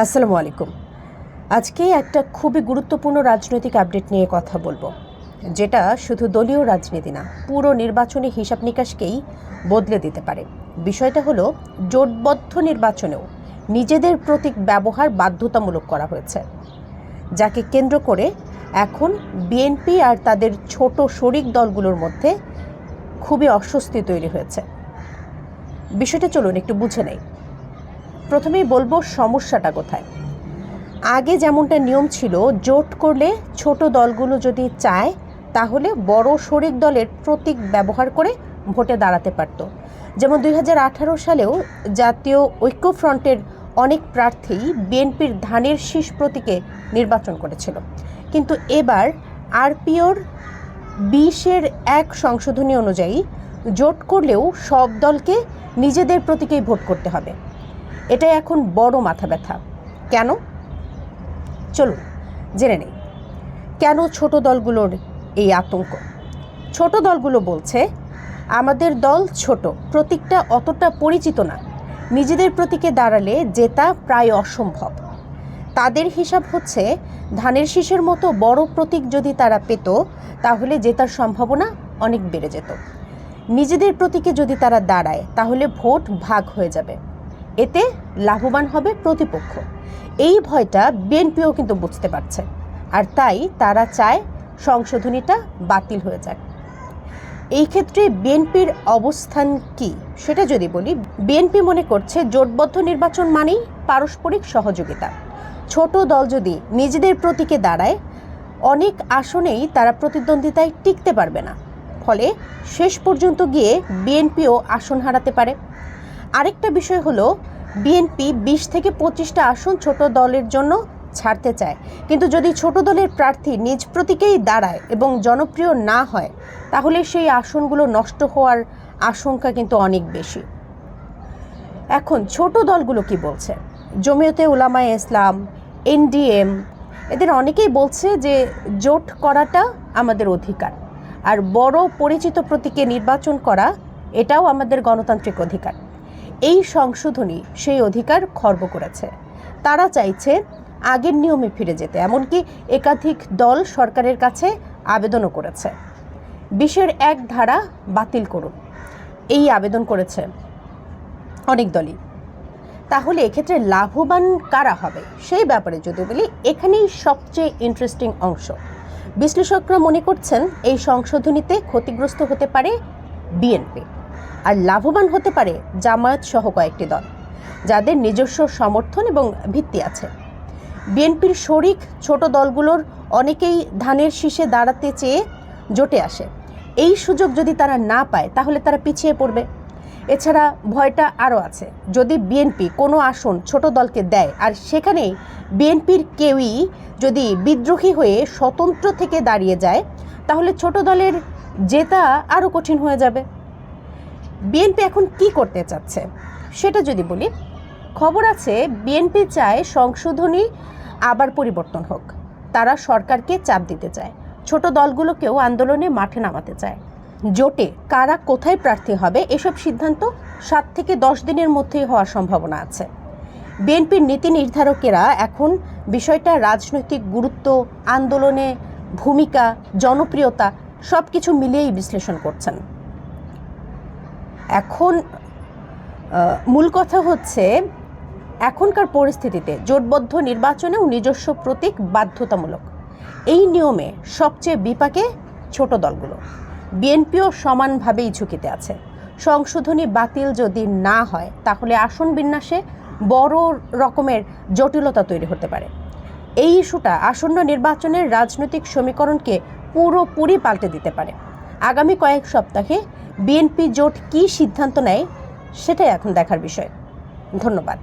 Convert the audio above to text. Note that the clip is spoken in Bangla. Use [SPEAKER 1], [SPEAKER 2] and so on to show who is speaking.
[SPEAKER 1] আসসালামু আলাইকুম। আজকে একটা খুবই গুরুত্বপূর্ণ রাজনৈতিক আপডেট নিয়ে কথা বলব, যেটা শুধু দলীয় রাজনীতি না, পুরো নির্বাচনী হিসাব নিকাশকেই বদলে দিতে পারে। বিষয়টা হলো, জোটবদ্ধ নির্বাচনেও নিজেদের প্রতীক ব্যবহার বাধ্যতামূলক করা হয়েছে, যাকে কেন্দ্র করে এখন বিএনপি আর তাদের ছোট শরিক দলগুলোর মধ্যে খুবই অস্বস্তি তৈরি হয়েছে। বিষয়টা চলুন একটু বুঝে নেই। প্রথমেই বলব সমস্যাটা কোথায়। আগে যেমনটা নিয়ম ছিল, জোট করলে ছোট দলগুলো যদি চায়, তাহলে বড় শরিক দলের প্রতীক ব্যবহার করে ভোটে দাঁড়াতে পারত। যেমন দুই হাজার আঠারো সালেও জাতীয় ঐক্যফ্রন্টের অনেক প্রার্থী বিএনপির ধানের শীষ প্রতীকে নির্বাচন করেছিল। কিন্তু এবার আরপিওর বিশের এক সংশোধনী অনুযায়ী জোট করলেও সব দলকে নিজেদের প্রতীকেই ভোট করতে হবে। এটা এখন বড় মাথা ব্যথা। কেন? চলুন, জেনে নেই। কেন ছোট দলগুলোর এই আতঙ্ক? ছোট দলগুলো বলছে, আমাদের দল ছোট, প্রতীকটা অতটা পরিচিত না। নিজেদের প্রতীকে দাঁড়ালে জেতা প্রায় অসম্ভব। তাদের হিসাব হচ্ছে, ধানের শীষের মতো বড় প্রতীক যদি তারা পেত, তাহলে জেতার সম্ভাবনা অনেক বেড়ে যেত। নিজেদের প্রতীকে যদি তারা দাঁড়ায়, তাহলে ভোট ভাগ হয়ে যাবে। এতে লাভবান হবে প্রতিপক্ষ। এই ভয়টা বিএনপিও কিন্তু বুঝতে পারছে। আর তাই তারা চায় সংশোধনীটা বাতিল হয়ে যাক। এই ক্ষেত্রে বিএনপির অবস্থান কি সেটা যদি বলি, বিএনপি মনে করছে জোটবদ্ধ নির্বাচন মানেই পারস্পরিক সহযোগিতা। ছোট দল যদি নিজেদের প্রতীকে দাঁড়ায়, অনেক আসনেই তারা প্রতিদ্বন্দ্বিতায় টিকতে পারবে না। ফলে শেষ পর্যন্ত গিয়ে বিএনপিও আসন হারাতে পারে। আরেকটা বিষয় হলো বিএনপি বিশ থেকে পঁচিশটা আসন ছোট দলের জন্য ছাড়তে চায়। কিন্তু যদি ছোট দলের প্রার্থী নিজ প্রতীকেই দাঁড়ায় এবং জনপ্রিয় না হয়, তাহলে সেই আসনগুলো নষ্ট হওয়ার আশঙ্কা কিন্তু অনেক বেশি। এখন ছোট দলগুলো কি বলছে? জমিয়তে উলামায়ে ইসলাম এনডিএম এদের অনেকেই বলছে যে জোট করাটা আমাদের অধিকার, আর বড় পরিচিত প্রতীকে নির্বাচন করা, এটাও আমাদের গণতান্ত্রিক অধিকার। এই সংশোধনী সেই অধিকার খর্ব করেছে। তারা চাইছে আগের নিয়মে ফিরে যেতে, এমনকি একাধিক দল সরকারের কাছে আবেদনও করেছে। বিশের এক ধারা বাতিল করুন। এই আবেদন করেছে অনেক দলই। তাহলে এক্ষেত্রে লাভবান কারা হবে? সেই ব্যাপারে যদি বলি, এখানেই সবচেয়ে ইন্টারেস্টিং অংশ। বিশ্লেষকরা মনে করছেন, এই সংশোধনীতে ক্ষতিগ্রস্ত হতে পারে বিএনপি। আর লাভবান হতে পারে জামায়াত সহ কয়েকটি দল, যাদের নিজস্ব সমর্থন এবং ভিত্তি আছে। বিএনপির শরিক ছোট দলগুলোর অনেকেই ধানের শীষে দাঁড়াতে চেয়ে জোটে আসে। এই সুযোগ যদি তারা না পায়, তাহলে তারা পিছিয়ে পড়বে। এছাড়া ভয়টা আরও আছে, যদি বিএনপি কোনো আসন ছোট দলকে দেয়, আর সেখানে বিএনপির কেউই যদি বিদ্রোহী হয়ে স্বতন্ত্র থেকে দাঁড়িয়ে যায়, তাহলে ছোট দলের জেতা আরও কঠিন হয়ে যাবে। বিএনপি এখন কি করতে চাচ্ছে? সেটা যদি বলি, খবর আছে বিএনপি চায় সংশোধনী আবার পরিবর্তন হোক। তারা সরকারকে চাপ দিতে চায়। ছোট দলগুলোকেও আন্দোলনে মাঠে নামাতে চায়। জোটে কারা কোথায় প্রার্থী হবে এসব সিদ্ধান্ত সাত থেকে দশ দিনের মধ্যেই হওয়ার সম্ভাবনা আছে। বিএনপির নীতি নির্ধারকেরা এখন বিষয়টা রাজনৈতিক গুরুত্ব, আন্দোলনে ভূমিকা, জনপ্রিয়তা সব কিছু মিলিয়েই বিশ্লেষণ করছেন। এখন মূল কথা হচ্ছে এখনকার পরিস্থিতিতে জোটবদ্ধ নির্বাচনেও নিজস্ব প্রতীক বাধ্যতামূলক। এই নিয়মে সবচেয়ে বিপাকে ছোট দলগুলো। বিএনপিও সমানভাবেই ঝুঁকিতে আছে। সংশোধনী বাতিল যদি না হয়, তাহলে আসন বিন্যাসে বড় রকমের জটিলতা তৈরি হতে পারে। এই ইস্যুটা আসন্ন নির্বাচনের রাজনৈতিক সমীকরণকে পুরোপুরি পাল্টে দিতে পারে। আগামী কয়েক সপ্তাহে বিএনপি জোট কী সিদ্ধান্ত নেয় সেটাই এখন দেখার বিষয়। ধন্যবাদ।